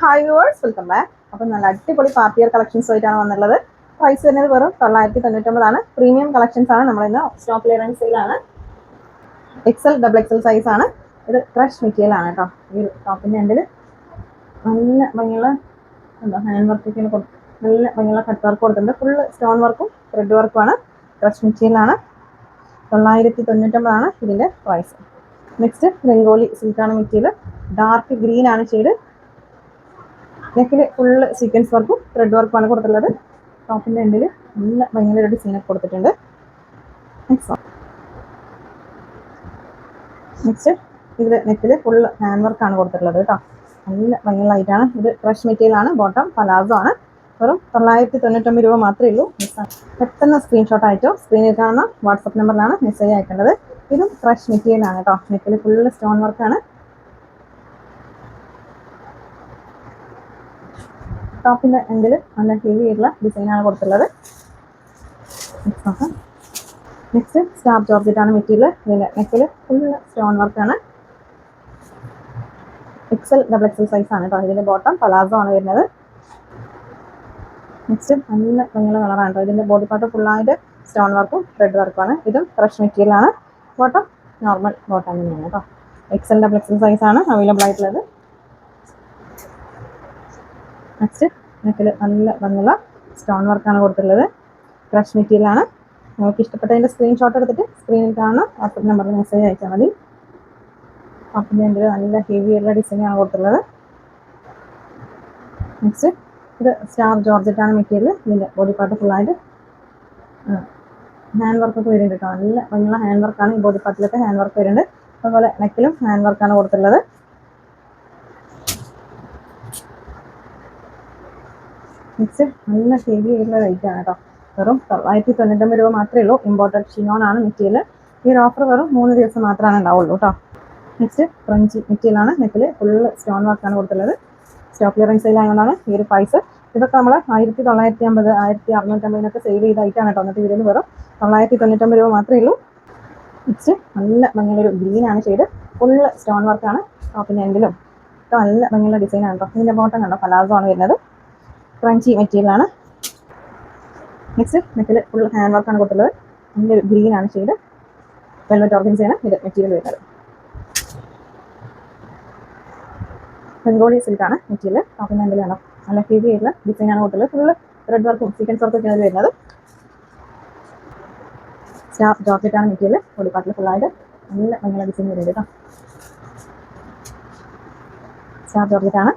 Hi verse welcome back അപ്പം നല്ല അടിപൊളി പാർട്ടി വെയർ കളക്ഷൻസ് ആയിട്ടാണ് വന്നുള്ളത് പ്രൈസ് വരുന്നത് വെറും തൊള്ളായിരത്തി തൊണ്ണൂറ്റൊമ്പതാണ് പ്രീമിയം കളക്ഷൻസ് ആണ് നമ്മളിന്ന് സ്റ്റോക്ക് ക്ലിയറൻസ് സെയിലാണ് എക്സൽ ഡബിൾ എക്സൽ സൈസ് ആണ്. ഇത് ക്രഷ് മെറ്റീരിയൽ ആണ് കേട്ടോ ഈ ടോപ്പിന്റെ എൻഡിൽ നല്ല ഭംഗിയുള്ള എന്താ ഹാൻഡ് വർക്ക് നല്ല ഭംഗിയുള്ള കട്ട് വർക്ക് കൊടുത്തിട്ടുണ്ട്. ഫുള്ള് സ്റ്റോൺ വർക്കും ത്രെഡ് വർക്കുമാണ് ക്രഷ് മെറ്റീരിയലാണ് തൊള്ളായിരത്തി തൊണ്ണൂറ്റൊമ്പതാണ് ഇതിന്റെ പ്രൈസ് നെക്സ്റ്റ് രംഗോലി സിൽക്കാണ് മെറ്റീരിയൽ ഡാർക്ക് ഗ്രീൻ ആണ് ഷെയ്ഡ് നെക്കിൽ ഫുള്ള് സീക്വൻസ് വർക്കും ത്രെഡ് വർക്കുമാണ് കൊടുത്തിട്ടുള്ളത്. ടോപ്പിന്റെ എൻഡിൽ നല്ല ഭയങ്കര ഡിസൈനൊക്കെ കൊടുത്തിട്ടുണ്ട്. നെക്സ്റ്റ് ഇതിൽ നെക്കിൽ ഫുള്ള് ഹാൻഡ് വർക്കാണ് കൊടുത്തിട്ടുള്ളത് കേട്ടോ. നല്ല ഭംഗിയുള്ളതായിട്ടാണ് ഇത് ഫ്രഷ് മെറ്റീരിയൽ ആണ്. ബോട്ടം പലാസോ ആണ്. വെറും തൊള്ളായിരത്തി തൊണ്ണൂറ്റൊമ്പത് രൂപ മാത്രമേ ഉള്ളൂ. പെട്ടെന്ന് സ്ക്രീൻഷോട്ട് ആയിട്ടോ സ്ക്രീനിൽ കാണുന്ന വാട്സപ്പ് നമ്പറിലാണ് മെസ്സേജ് അയക്കേണ്ടത്. ഇതും ഫ്രഷ് മെറ്റീരിയൽ ആണ് കേട്ടോ. നെക്കിൽ ഫുള്ള് സ്റ്റോൺ വർക്കാണ് ടോപ്പിന്റെ എങ്കിൽ നല്ല ഹെവി ആയിട്ടുള്ള ഡിസൈനാണ് കൊടുത്തിട്ടുള്ളത്. നെക്സ്റ്റ് സ്റ്റാർ ആണ് മെറ്റീരിയൽ ഇതിന്റെ നെക്കിൽ ഫുൾ സ്റ്റോൺ വർക്കാണ് എക്സൽ ഡബിൾ എക്സൽ സൈസ് ആണ് കേട്ടോ ഇതിന്റെ ബോട്ടം പലാസോ ആണ് വരുന്നത്. നെക്സ്റ്റ് നല്ല ഭംഗിയുള്ള കളറാണ് കേട്ടോ ഇതിന്റെ ബോഡി പാർട്ട് ഫുള്ളായിട്ട് സ്റ്റോൺ വർക്കും റെഡ് വർക്കും ആണ്. ഇതും ഫ്രഷ് മെറ്റീരിയൽ ആണ്. ബോട്ടം നോർമൽ ബോട്ടം തന്നെയാണ് കേട്ടോ എക്സൽ ഡബിൾ എക്സൽ സൈസ് ആണ് അവൈലബിൾ ആയിട്ടുള്ളത്. നെക്സ്റ്റ് നെക്കിൽ നല്ല ഭംഗിയുള്ള സ്റ്റോൺ വർക്കാണ് കൊടുത്തിട്ടുള്ളത്. ക്രഷ് മെറ്റീരിയലാണ് നിങ്ങൾക്ക് ഇഷ്ടപ്പെട്ടതിന്റെ സ്ക്രീൻഷോട്ട് എടുത്തിട്ട് സ്ക്രീനിൽ കാണുന്ന വാട്സപ്പ് നമ്പറിൽ മെസ്സേജ് അയച്ചാൽ മതി. അപ്പം എന്റെ നല്ല ഹെവി ആയിട്ടുള്ള ഡിസൈനാണ് കൊടുത്തിട്ടുള്ളത്. നെക്സ്റ്റ് ഇത് സ്റ്റാർ ജോർജറ്റാണ് മെറ്റീരിയൽ ഇതിന്റെ ബോഡി പാർട്ട് ഫുള്ളായിട്ട് ഹാൻഡ് വർക്കൊക്കെ വരുന്നുണ്ട് കേട്ടോ. നല്ല ഭംഗിയുള്ള ഹാൻഡ് വർക്കാണ് ഈ ബോഡി പാർട്ടിലൊക്കെ ഹാൻഡ് വർക്ക് വരുന്നുണ്ട്. അതുപോലെ നെക്കിലും ഹാൻഡ് വർക്കാണ് കൊടുത്തിട്ടുള്ളത്. മിക്സ് നല്ല ഹെവി ആയിട്ടുള്ള റേറ്റ് ആണ് കേട്ടോ വെറും തൊള്ളായിരത്തി തൊണ്ണൂറ്റൊമ്പത് രൂപ മാത്രമേ ഉള്ളൂ. ഇമ്പോർട്ടഡ് ഷിനോൺ ആണ് മെറ്റീരിയൽ ഈ ഒരു ഓഫർ വെറും മൂന്ന് ദിവസം മാത്രമാണ് ഉണ്ടാവുള്ളൂ കേട്ടോ നെക്സ്റ്റ് ഫ്രഞ്ച് മെറ്റീരിയൽ ആണ്. നെക്കിൽ ഫുള്ള് സ്റ്റോൺ വർക്കാണ് കൊടുത്തുള്ളത് സ്റ്റോക്ക് ക്ലിയറൻസ് സെയിലായതുകൊണ്ടാണ് ഈ ഒരു പ്രൈസ് ഇതൊക്കെ നമ്മൾ ആയിരത്തി തൊള്ളായിരത്തി അമ്പത് ആയിരത്തി അറുന്നൂറ്റമ്പതിനൊക്കെ സെയിൽ ചെയ്തായിട്ടാണ് കേട്ടോ എന്നിട്ട് ഇതിൽ വെറും തൊള്ളായിരത്തി തൊണ്ണൂറ്റൊമ്പത് രൂപ മാത്രമേ ഉള്ളൂ. നെക്സ്റ്റ് നല്ല ഭംഗിയുള്ളൊരു ഗ്രീൻ ആണ് ചെയ്ത് ഫുള്ള് സ്റ്റോൺ വർക്കാണ് ടോപ്പിന്റെ എൻഡിലും നല്ല ഭംഗിയുള്ള ഡിസൈനാണ് കേട്ടോ ഇതിന്റെ ബോട്ടം കണ്ടോ? പലാസോ ആണ് വരുന്നത്. ക്രഞ്ചി മെറ്റീരിയലാണ് നെക്സ്റ്റ് നെക്കിൽ ഫുൾ ഹാൻഡ് വർക്കാണ് കൊടുത്തുള്ളത് നല്ല ഗ്രീൻ ആണ് ചെയ്ത് വെൽവെറ്റ് ഓർഗൻസിയാണ് ഇത് മെറ്റീരിയൽ വരുന്നത്. ബംഗോളി സിൽക്കാണ് മെറ്റീരിയൽ ടോപ്പിന്റെ നല്ല ഹെവി ആയിട്ടുള്ള ഡിസൈനാണ് കൊടുത്തുള്ളത് ഫുള്ള് റെഡ് വർക്കും സീക്വൻസ് വർക്കും ഒക്കെയാണ് വരുന്നത്. സ്റ്റാർ ജോക്കറ്റാണ് മെറ്റീരിയൽ പൊടിപ്പാട്ടിൽ ഫുള്ളായിട്ട് നല്ല ഭംഗിയുള്ള ഡിസൈൻ വരുന്നത് കേട്ടോ. സ്റ്റാർ ജോക്കറ്റാണ്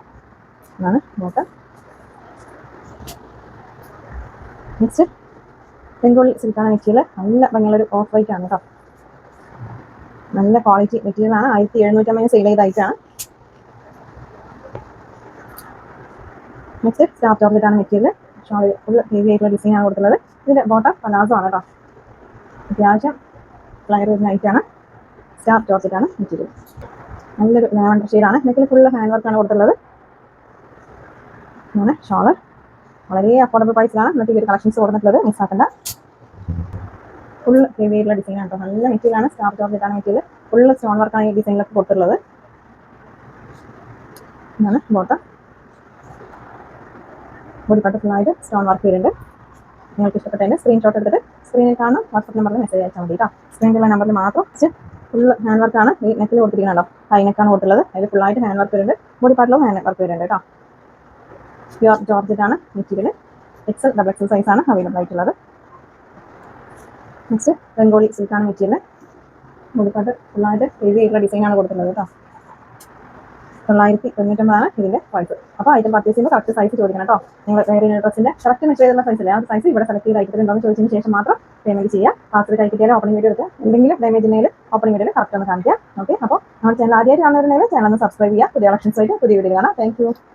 എന്നാണ് ബോട്ടം നെക്സ്റ്റ് പെൺകുള്ളി സിൽക്കാണ് മെറ്റീരിയൽ നല്ല ഭംഗിയുള്ളൊരു ഓഫ് വൈറ്റ് ആണ് കേട്ടോ നല്ല ക്വാളിറ്റി മെറ്റീരിയൽ ആണ്. ആയിരത്തി എഴുന്നൂറ്റമ്പതിന് sale ചെയ്തായിട്ടാണ് next star chocolate material shawl full heavy ആയിട്ടുള്ള ഡിസൈൻ ആണ് കൊടുത്തുള്ളത് ഇതിന്റെ ബോട്ടം പലാസോ ആണ് കേട്ടോ അത്യാവശ്യം ഫ്ലയർ വരുന്ന ഐറ്റാണ് സ്റ്റാർ ആണ് മെറ്റീരിയൽ നല്ലൊരു ലാവണ്ടർ ഷെയ്ഡാണ് നെക്കിൽ ഫുൾ ഹാൻഡ് വർക്കാണ് കൊടുത്തുള്ളത് അങ്ങനെ ഷോൾ. വളരെ അഫോർഡബിൾ പ്രൈസിലാണ് ഇന്നത്തെ ഈ ഒരു കളക്ഷൻസ് കൊടുത്തിട്ടുള്ളത് മിസ്സാക്കണ്ട ഫുൾ ഹെവി ഡിസൈൻ ആണ് കേട്ടോ നല്ല മെറ്റീരിയലാണ് സ്റ്റാർ ജോർജ് ആണ് മെറ്റീരിയൽ ഫുൾ സ്റ്റോൺ വർക്കാണ് ഈ ഡിസൈനിലൊക്കെ കൊടുത്തിട്ടുള്ളത്. ഇതാണ് bottom body part stone work വരുന്നുണ്ട് നിങ്ങൾക്ക് ഇഷ്ടപ്പെട്ടതിന്റെ സ്ക്രീൻഷോട്ട് എടുത്തിട്ട് സ്ക്രീനിൽ കാണും വാട്സപ്പ് നമ്പറിൽ മെസ്സേജ് അയച്ചാൽ മതി കേട്ടോ സ്ക്രീനിലുള്ള നമ്പറിൽ മാത്രം ഫുൾ ഹാൻഡ് വർക്കാണ് ഈ നെക്കിൽ കൊടുത്തിരിക്കുന്നുണ്ടോ ഹൈ നെക്കാണ് കൊടുത്തുള്ളത് അതിൽ ഫുള്ളായിട്ട് ഹാൻഡ് വർക്ക് വരുന്നുണ്ട് ബോഡി പാർട്ടിലും ഹാൻഡ് വർക്ക് വരുന്നുണ്ട് കേട്ടോ പ്യുവർ ആണ് material XL double XL size ആണ് അവൈലബിൾ ആയിട്ടുള്ളത്. നെക്സ്റ്റ് ബംഗോളി സിൽക്കാണ് മെറ്റീരിയൽ മുടിപ്പാട്ട് ഫുള്ളായിട്ട് ഹെവി ആയിട്ടുള്ള ഡിസൈനാണ് കൊടുക്കുന്നത് കേട്ടോ. തൊള്ളായിരത്തി തൊണ്ണൂറ്റൊമ്പതാണ് ഇതിന്റെ പ്രൈസ് അപ്പോൾ ഐറ്റം പർച്ചേസ് ചെയ്യുമ്പോൾ കറക്റ്റ് സൈസ് ചോദിക്കണം കേട്ടോ. നിങ്ങൾ വേറെ ഡ്രസ്സിന്റെ കറക്റ്റ് മെഷർ ചെയ്തുള്ള സൈസ് ആ സൈസ് ഇവിടെ സെലക്ട് ചെയ്ത് ഐറ്റത്തിൽ എന്താണെന്ന് ചോദിച്ചതിന് ശേഷം മാത്രം പേയ്മെന്റ് ചെയ്യുക. പാസ്വേഡ് കൈക്കിട്ടിയാലും ഓപ്പണിംഗ് വീഡിയോ എടുക്കുക. എന്തെങ്കിലും ഡാമേജ് ഉണ്ടെങ്കിൽ ഓപ്പണിംഗ് വീഡിയോ കറക്റ്റ് ഒന്ന് കാണിക്കുക. ഓക്കെ അപ്പോൾ നമ്മുടെ ചാനൽ ആദ്യമായിട്ട് കാണുന്നവരുണ്ടെങ്കിൽ ചാനൽ ഒന്ന് സബ്സ്ക്രൈബ് ചെയ്യുക. പുതിയ കളക്ഷൻസ് ആയിട്ട് പുതിയ വീഡിയോ കാണാം. താങ്ക്